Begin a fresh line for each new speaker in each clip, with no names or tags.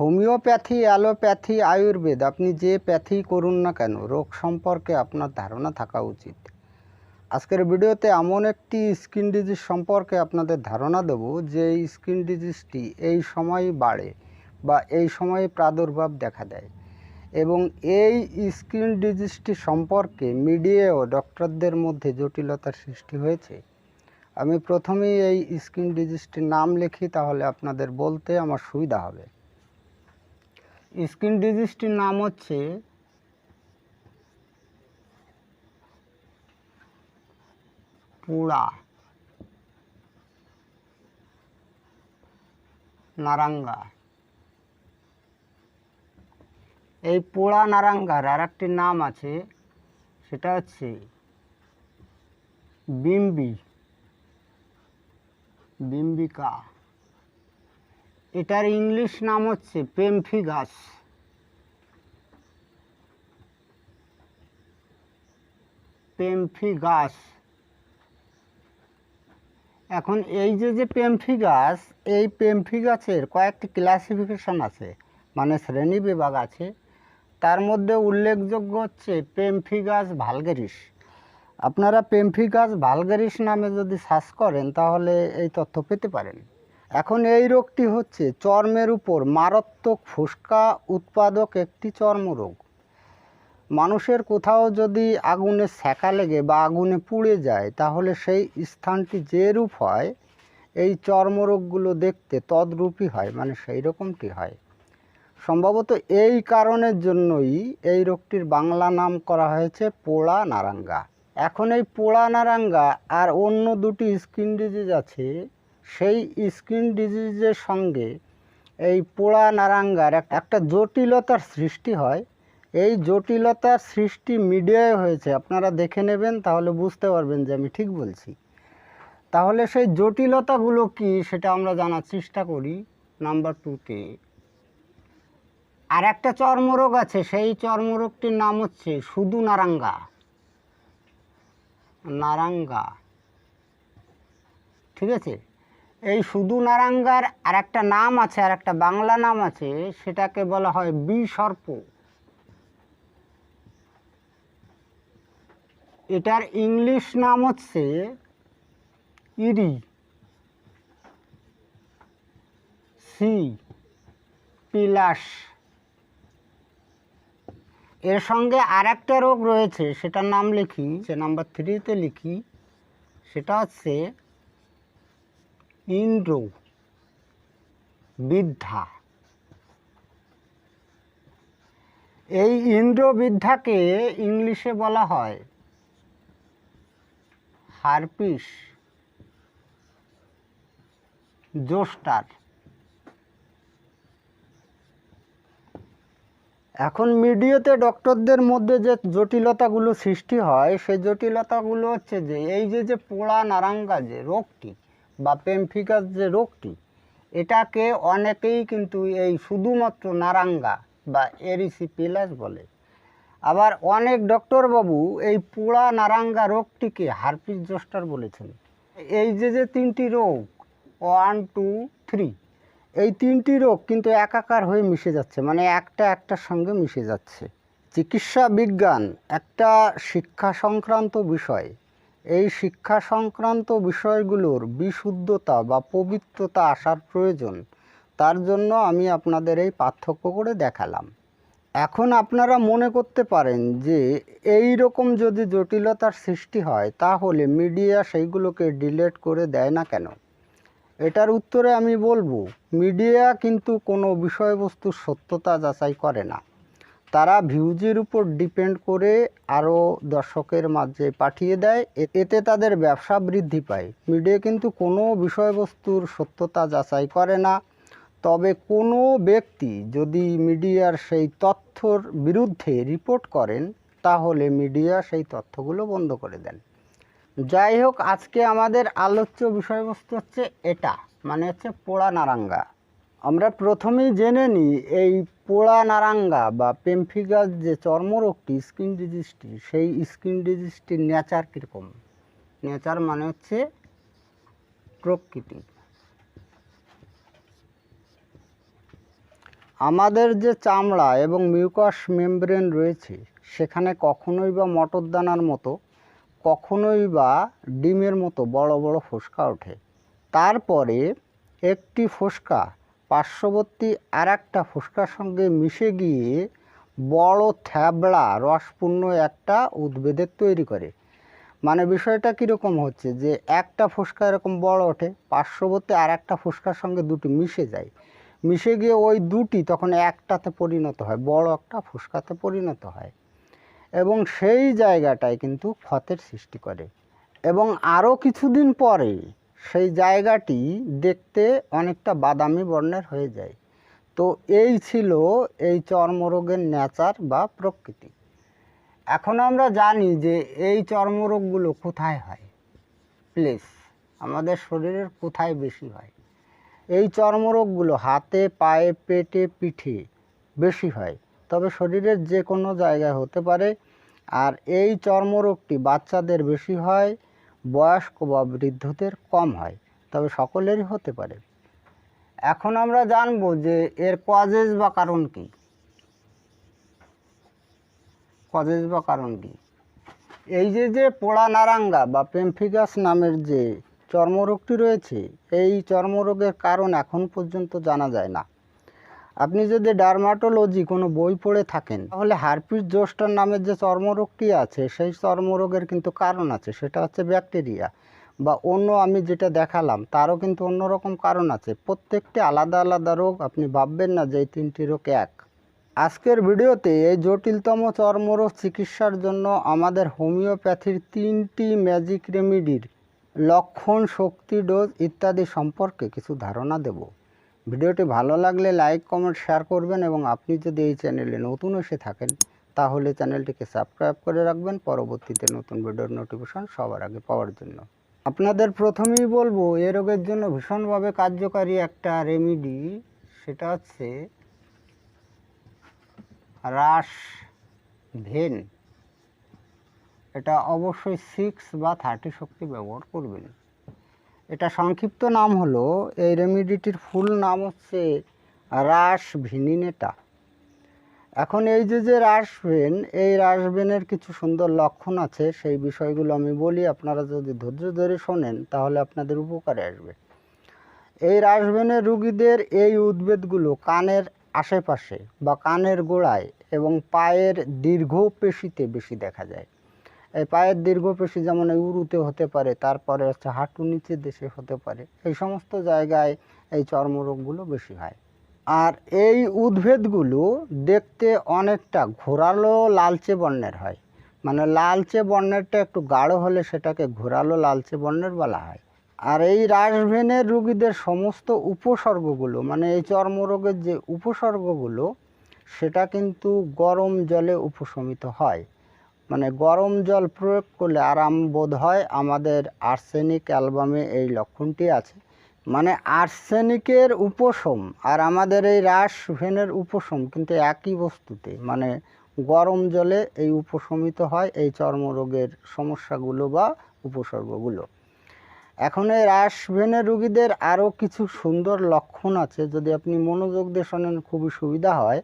Homeopathy, allopathy, Ayurveda, আপনি যে pathy করুন না কেন, রোগ সম্পর্কে আপনার ধারণা থাকা উচিত। আজকের ভিডিওতে এমন একটি স্কিন ডিজিজ সম্পর্কে আপনাদের ধারণা দেব, যে এই স্কিন ডিজিজটি এই সময় বাড়ে বা এই সময়ে প্রাদুর্ভাব দেখা দেয় এবং এই স্কিন ডিজিজটি সম্পর্কে মিডিয়াও ডক্টরদের মধ্যে জটিলতার সৃষ্টি হয়েছে। আমি প্রথমেই এই স্কিন ডিজিজটির নাম লিখি, তাহলে আপনাদের বলতে আমার সুবিধা হবে। স্কিন ডিজিজটির নাম হচ্ছে পুড়া নারাঙ্গা। এই পোড়া নারাঙ্গার আর একটি নাম আছে, সেটা হচ্ছে বিম্বি, বিম্বিকা। এটার ইংলিশ নাম হচ্ছে পেমফিগাস। পেমফিগাস। এখন এই যে যে পেমফিগাস, এই পেমফিগাসের কয়েকটি ক্লাসিফিকেশন আছে মানে শ্রেণি বিভাগ আছে। তার মধ্যে উল্লেখযোগ্য হচ্ছে পেমফিগাস ভালগেরিস। আপনারা পেমফিগাস ভালগেরিস নামে যদি সার্চ করেন, তাহলে এই তথ্য পেতে পারেন। এখন এই রোগটি হচ্ছে চর্মের উপর মারাত্মক ফুসকা উৎপাদক একটি চর্মরোগ। মানুষের কোথাও যদি আগুনে সেকা লেগে বা আগুনে পুড়ে যায়, তাহলে সেই স্থানটি যে রূপ হয়, এই চর্মরোগগুলো দেখতে তদ্রূপই হয় মানে সেই রকমটি হয়। সম্ভবত এই কারণের জন্যই এই রোগটির বাংলা নাম করা হয়েছে পোড়া নারাঙ্গা এখন এই পোড়া নারাঙ্গা আর অন্য দুটি স্কিন ডিজিজ আছে সেই স্কিন ডিজিজের সঙ্গে এই পোড়া নারাঙ্গার এক- একটা জটিলতার সৃষ্টি হয়। এই জটিলতার সৃষ্টি মিডিয়ায় হয়েছে। আপনারা দেখে নেবেন, তাহলে বুঝতে পারবেন যে আমি ঠিক বলছি। তাহলে সেই জটিলতাগুলো কি সেটা আমরা জানার চেষ্টা করি। নাম্বার টুতে আর একটা চর্মরোগ আছে। সেই চর্মরোগটির নাম হচ্ছে শুধু নারাঙ্গা। নারাঙ্গা। ঠিক আছে? এই শুধু নারাঙ্গার আর একটা নাম আছে আর একটা বাংলা নাম আছে, সেটাকে বলা হয় বিসর্প এটার ইংলিশ নাম হচ্ছে ইরি। সি, পিলাস। এর সঙ্গে আর রোগ রয়েছে, সেটার নাম লিখি সে নাম্বার থ্রিতে লিখি, সেটা হচ্ছে ইন্দ্র, বৃদ্ধা। এই ইন্দ্র বৃদ্ধাকে ইংলিশে বলা হয় হারপিস, জোস্টার। এখন মিডিয়াতে ডক্টরদের মধ্যে যে জটিলতাগুলো সৃষ্টি হয় সেই জটিলতাগুলো হচ্ছে যে, এই যে যে পোড়া নারাঙ্গা যে রোগটি বা পেমফিকাস যে রোগটি, এটাকে অনেকেই কিন্তু এই শুধুমাত্র নারাঙ্গা বা এরিসিপিলাস বলে। আবার অনেক ডক্টরবাবু এই পোড়া নারাঙ্গা রোগটিকে হারপিস জস্টার বলেছেন। এই যে যে তিনটি রোগ ওয়ান টু থ্রি এই তিনটি রোগ কিন্তু একাকার হয়ে মিশে যাচ্ছে মানে একটা একটার সঙ্গে মিশে যাচ্ছে। চিকিৎসা বিজ্ঞান একটা শিক্ষা সংক্রান্ত বিষয় এই শিক্ষা সংক্রান্ত বিষয়গুলোর বিশুদ্ধতা বা পবিত্রতা আসার প্রয়োজন। তার জন্য আমি আপনাদের এই পার্থক্য করে দেখালাম। এখন আপনারা মনে করতে পারেন যে, এই রকম যদি জটিলতার সৃষ্টি হয়, তাহলে মিডিয়া সেইগুলোকে ডিলেট করে দেয় না কেন? এটার উত্তরে আমি বলব, মিডিয়া কিন্তু কোনো বিষয়বস্তুর সত্যতা যাচাই করে না। তারা ভিউজের উপর ডিপেন্ড করে আরও দর্শকের মাঝে পাঠিয়ে দেয়। এতে তাদের ব্যবসা বৃদ্ধি পায়। মিডিয়া কিন্তু কোনো বিষয়বস্তুর সত্যতা যাচাই করে না। তবে কোনো ব্যক্তি যদি মিডিয়ার সেই তথ্যর বিরুদ্ধে রিপোর্ট করেন, তাহলে মিডিয়া সেই তথ্যগুলো বন্ধ করে দেন। যাই হোক, আজকে আমাদের আলোচ্য বিষয়বস্তু হচ্ছে এটা মানে হচ্ছে পোড়া নারাঙ্গা। আমরা প্রথমেই জেনে নিই, এই পোড়া নারাঙ্গা বা পেমফিগাস যে চর্মরোগটি, স্কিন ডিজিজটি, সেই স্কিন ডিজিজটির নেচার কীরকম? নেচার মানে হচ্ছে প্রকৃতি। আমাদের যে চামড়া এবং মিউকাস মেমব্রেন রয়েছে, সেখানে কখনোই বা মটরদানার মতো, কখনোই বা ডিমের মতো বড় বড় ফোসকা ওঠে। তারপরে একটি ফোসকা পার্শ্ববর্তী আর একটা ফোসকার সঙ্গে মিশে গিয়ে বড় থ্যাবড়া, রসপূর্ণ একটা উদ্ভিদের তৈরি করে। মানে বিষয়টা কীরকম হচ্ছে যে, একটা ফুসকা এরকম বড় ওঠে, পার্শ্ববর্তী আর একটা ফুসকার সঙ্গে দুটি মিশে যায়। মিশে গিয়ে ওই দুটি তখন একটাতে পরিণত হয়, বড় একটা ফুসকাতে পরিণত হয়। এবং সেই জায়গাটায় কিন্তু ক্ষতের সৃষ্টি করে। এবং আরও কিছুদিন পরে সেই জায়গাটি দেখতে অনেকটা বাদামি বর্ণের হয়ে যায়। তো এই ছিল এই চর্মরোগের ন্যাচার বা প্রকৃতি। এখন আমরা জানি যে এই চর্মরোগগুলো কোথায় হয়? প্লেস আমাদের শরীরের কোথায় বেশি হয়? এই চর্মরোগগুলো হাতে, পায়ে, পেটে, পিঠে বেশি হয়। তবে শরীরের যে কোনো জায়গায় হতে পারে। আর এই চর্মরোগটি বাচ্চাদের বেশি হয় বয়স্ক বা বৃদ্ধদের কম হয়, তবে সকলেরই হতে পারে। এখন আমরা জানব যে এর কজেস বা কারণ কী। কজেস বা কারণ কি। এই যে যে পোড়া নারাঙ্গা বা পেমফিগাস নামের যে চর্মরোগটি রয়েছে, এই চর্মরোগের কারণ এখন পর্যন্ত জানা যায় না। আপনি যদি ডার্মাটোলজি কোনো বই পড়ে থাকেন, তাহলে হারপিস জোস্টার নামের যে চর্মরোগটি আছে, সেই চর্মরোগের কিন্তু কারণ আছে, সেটা হচ্ছে ব্যাকটেরিয়া বা অন্য আমি যেটা দেখালাম, তারও কিন্তু অন্যরকম কারণ আছে। প্রত্যেকটি আলাদা আলাদা রোগ আপনি ভাববেন না যে এই তিনটি রোগ এক। আজকের ভিডিওতে এই জটিলতম চর্মরোগ চিকিৎসার জন্য আমাদের হোমিওপ্যাথির তিনটি ম্যাজিক রেমিডির লক্ষণ, শক্তি, ডোজ ইত্যাদি সম্পর্কে কিছু ধারণা দেব। ভিডিওটি ভালো লাগলে লাইক, কমেন্ট, শেয়ার করবেন এবং আপনি যদি এই চ্যানেলে নতুন এসে থাকেন, তাহলে চ্যানেলটিকে সাবস্ক্রাইব করে রাখবেন। পরবর্তীতে নতুন ভিডিওর নোটিফিকেশন সবার আগে পাওয়ার জন্য। আপনাদের প্রথমেই বলব, এ রোগের জন্য ভীষণভাবে কার্যকারী একটা রেমিডি সেটা হচ্ছে রাস ভেন। এটা অবশ্যই সিক্স বা থার্টি শক্তি ব্যবহার করবেন। এটা সংক্ষিপ্ত নাম হলো এই রেমিডিটির ফুল নাম হচ্ছে রাস ভিনিনেটা এখন এই যে যে রাসভেন, এই রাসভেনের কিছু সুন্দর লক্ষণ আছে, সেই বিষয়গুলো আমি বলি, আপনারা যদি ধৈর্য ধরে শোনেন, তাহলে আপনাদের উপকারে আসবে। এই রাসভেনের রুগীদের এই উদ্ভিদগুলো কানের আশেপাশে বা কানের গোড়ায় এবং পায়ের দীর্ঘ পেশিতে বেশি দেখা যায়। এই পায়ের দীর্ঘ পেশি যেমন উরুতে হতে পারে, তারপরে হচ্ছে হাঁটু নিচে দেশে হতে পারে, এই সমস্ত জায়গায় এই চর্মরোগগুলো বেশি হয়। আর এই উদ্ভিদগুলো দেখতে অনেকটা ঘোরালো লালচে বর্ণের হয়। মানে লালচে বর্ণেরটা একটু গাঢ় হলে সেটাকে ঘোরালো লালচে বর্ণের বলা হয়। আর এই রাসভেনের রুগীদের সমস্ত উপসর্গগুলো মানে এই চর্মরোগের যে উপসর্গগুলো, সেটা কিন্তু গরম জলে উপশমিত হয়। মানে গরম জল প্রয়োগ করলে আরাম বোধ হয় আমাদের আর্সেনিক অ্যালবামে এই লক্ষণটি আছে। মানে আর্সেনিকের উপশম আর আমাদের এই রাস ভেনের উপশম কিন্তু একই বস্তুতে। মানে গরম জলে এই উপশমিত হয় এই চর্মরোগের সমস্যাগুলো বা উপসর্গগুলো। এখন এই রাসভেনের রুগীদের আরও কিছু সুন্দর লক্ষণ আছে। যদি আপনি মনোযোগ দিয়ে শোনেন, খুবই সুবিধা হয়।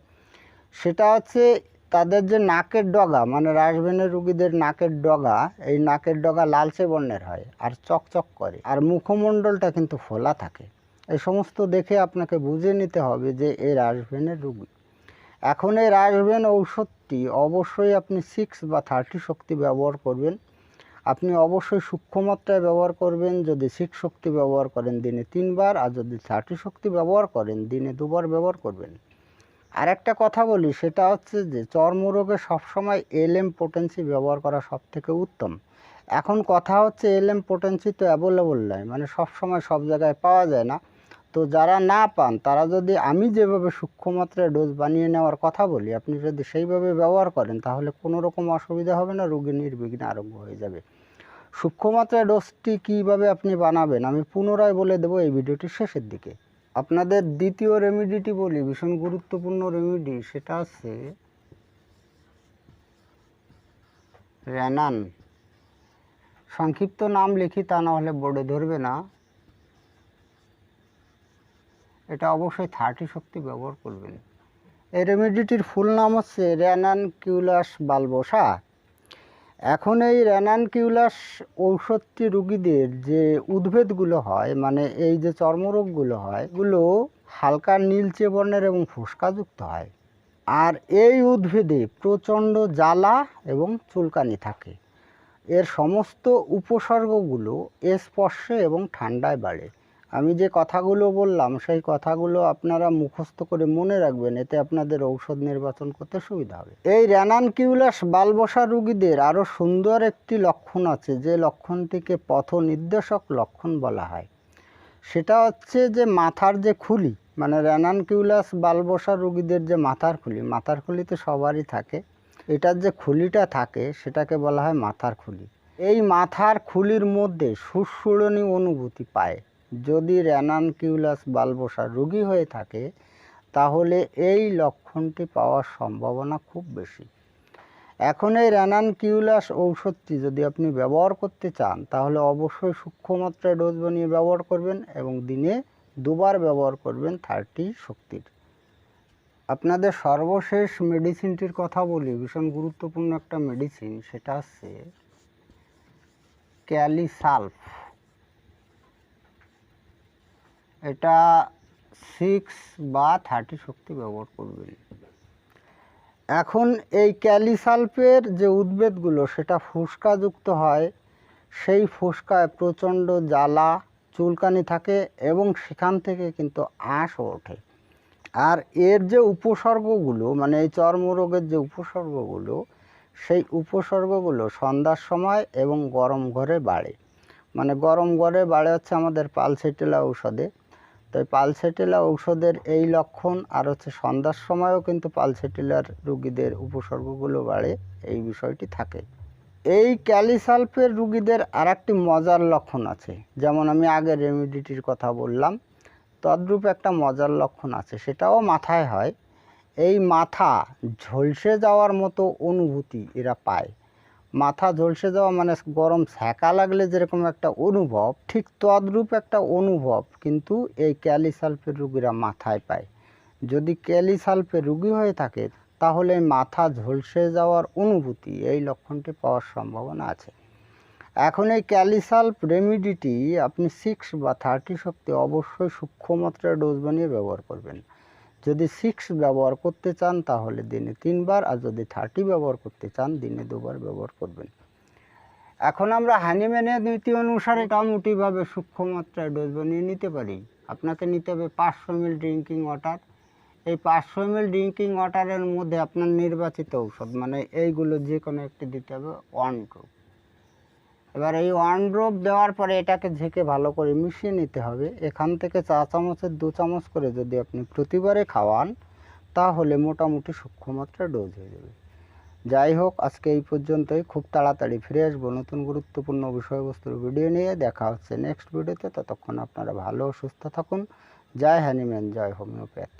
সেটা হচ্ছে তাদের যে নাকের ডগা মানে রাসভেনের রুগীদের নাকের ডগা, এই নাকের ডগা লালচে বর্ণের হয় আর চকচক করে। আর মুখমণ্ডলটা কিন্তু ফোলা থাকে। এই সমস্ত দেখে আপনাকে বুঝে নিতে হবে যে এই রাসভেনের রুগী। এখন এই রাসভেন ঔষধটি অবশ্যই আপনি সিক্স বা থার্টি শক্তি ব্যবহার করবেন। আপনি অবশ্যই সূক্ষ্মমাত্রায় ব্যবহার করবেন। যদি সিক্স শক্তি ব্যবহার করেন, দিনে তিনবার, আর যদি থার্টি শক্তি ব্যবহার করেন, দিনে দুবার ব্যবহার করবেন। আর একটা কথা বলি, সেটা হচ্ছে যে চর্মরোগে সবসময় এলএম পোটেন্সি ব্যবহার করা সব থেকে উত্তম। এখন কথা হচ্ছে এলএম পোটেন্সি তো অ্যাভেলেবল নয় মানে সব সময় সব জায়গায় পাওয়া যায় না। তো যারা না পান, তারা যদি আমি যেভাবে সূক্ষ্ম মাত্রায় ডোজ বানিয়ে নেওয়ার কথা বলি, আপনি যদি সেইভাবে ব্যবহার করেন, তাহলে কোনো রকম অসুবিধা হবে না, রোগী নির্বিঘ্নে আরোগ্য হয়ে যাবে। সূক্ষ্ম মাত্রায় ডোজটি কীভাবে আপনি বানাবেন, আমি পুনরায় বলে দেবো এই ভিডিওটি শেষের দিকে। আপনাদের দ্বিতীয় রেমিডিটি বলি, ভীষণ গুরুত্বপূর্ণ রেমিডি সেটা হচ্ছে র্যানান সংক্ষিপ্ত নাম লিখি, তা না হলে বোর্ডে ধরবে না। এটা অবশ্যই থার্টি শক্তি ব্যবহার করবেন। এই রেমেডিটির ফুল নাম হচ্ছে র্যানান কিউলাস বালবোসা। এখন এই র্যানানকিউলাস ঔষধটি রুগীদের যে উদ্ভিদগুলো হয় মানে এই যে চর্মরোগগুলো হয়, এগুলো হালকা নীলচে বর্ণের এবং ফুসকাযুক্ত হয়। আর এই উদ্ভিদে প্রচণ্ড জ্বালা এবং চুলকানি থাকে। এর সমস্ত উপসর্গগুলো স্পর্শে এবং ঠান্ডায় বাড়ে। আমি যে কথাগুলো বললাম, সেই কথাগুলো আপনারা মুখস্থ করে মনে রাখবেন, এতে আপনাদের ঔষধ নির্বাচন করতে সুবিধা হবে। এই র্যানানকিউলাস বালবসা রোগীদের আরও সুন্দর একটি লক্ষণ আছে, যে লক্ষণটিকে পথ নির্দেশক লক্ষণ বলা হয়। সেটা হচ্ছে যে মাথার যে খুলি মানে র্যানানকিউলাস বালবসা রোগীদের যে মাথার খুলি মাথার খুলি তো সবারই থাকে, এটার যে খুলিটা থাকে, সেটাকে বলা হয় মাথার খুলি। এই মাথার খুলির মধ্যে সুসুড়নি অনুভূতি পায়। যদি র্যানানকিউলাস বালবসা রোগী হয়ে থাকে, তাহলে এই লক্ষণটি পাওয়ার সম্ভাবনা খুব বেশি। এখন এই র্যানানকিউলাস ঔষধটি যদি আপনি ব্যবহার করতে চান, তাহলে অবশ্যই সূক্ষ্ম মাত্রায় ডোজ বানিয়ে ব্যবহার করবেন এবং দিনে দুবার ব্যবহার করবেন থার্টি শক্তির। আপনাদের সর্বশেষ মেডিসিনটির কথা বলি, ভীষণ গুরুত্বপূর্ণ একটা মেডিসিন, সেটা হচ্ছে ক্যালিসালফ। এটা সিক্স বা থার্টি শক্তি ব্যবহার করবেন। এখন এই ক্যালিসালফের যে উদ্ভিদগুলো সেটা ফুসকাযুক্ত হয়, সেই ফুসকায় প্রচণ্ড জ্বালা, চুলকানি থাকে এবং সেখান থেকে কিন্তু আঁশও ওঠে। আর এর যে উপসর্গগুলো মানে এই চর্মরোগের যে উপসর্গগুলো, সেই উপসর্গগুলো সন্ধ্যার সময় এবং গরম ঘরে বাড়ে। মানে গরম ঘরে বাড়ে হচ্ছে আমাদের পালসেটেলা ঔষধে। তো এই পালসেটেলা ঔষধের এই লক্ষণ আর হচ্ছে সন্ধ্যার সময়ও কিন্তু পালসেটেলার রুগীদের উপসর্গগুলো বাড়ে, এই বিষয়টি থাকে। এই ক্যালিসালফের রুগীদের আর একটি মজার লক্ষণ আছে, যেমন আমি আগে রেমিডিটির কথা বললাম, তদ্রূপ একটা মজার লক্ষণ আছে, সেটাও মাথায় হয়। এই মাথা ঝলসে যাওয়ার মতো অনুভূতি এরা পায়। মাথা ঝলসে যাওয়া মানে গরম ছ্যাঁকা লাগলে যেরকম একটা অনুভব, ঠিক তদ্রূপ একটা অনুভব কিন্তু এই ক্যালিসালফের রুগীরা মাথায় পায়। যদি ক্যালিসালফের রুগী হয়ে থাকে, তাহলে মাথা ঝলসে যাওয়ার অনুভূতি এই লক্ষণটি পাওয়ার সম্ভাবনা আছে। এখন এই ক্যালিসালফ রেমিডিটি আপনি সিক্স বা থার্টি শক্তি অবশ্যই সূক্ষ্ম মাত্রায় ডোজ বানিয়ে ব্যবহার করবেন। যদি সিক্স ব্যবহার করতে চান, তাহলে দিনে তিনবার, আর যদি থার্টি ব্যবহার করতে চান, দিনে দুবার ব্যবহার করবেন। এখন আমরা হানিম্যানের নীতি অনুসারে মোটামুটিভাবে সূক্ষ্ম মাত্রায় ডোজ বানিয়ে নিতে পারি। আপনাকে নিতে হবে পাঁচশো এমএল ড্রিঙ্কিং ওয়াটার এই পাঁচশো এমএল ড্রিঙ্কিং ওয়াটারের মধ্যে আপনার নির্বাচিত ঔষধ মানে এইগুলো যে কোনো একটি দিতে হবে ওয়ান ড্রপ এবার এই ওয়ান ড্রপ দেওয়ার পরে এটাকে ঝেঁকে ভালো করে মিশিয়ে নিতে হবে। এখান থেকে চা চামচের দু চামচ করে যদি আপনি প্রতিবারে খাওয়ান, তাহলে মোটামুটি সূক্ষ্ম মাত্রা ডোজ হয়ে যাবে। যাই হোক, আজকে এই পর্যন্তই। খুব তাড়াতাড়ি ফিরে আসব নতুন গুরুত্বপূর্ণ বিষয়বস্তুর ভিডিও নিয়ে। দেখা হচ্ছে নেক্সট ভিডিওতে ততক্ষণ আপনারা ভালো সুস্থ থাকুন। জয় হ্যানিম্যান জয় হোমিওপ্যাথ।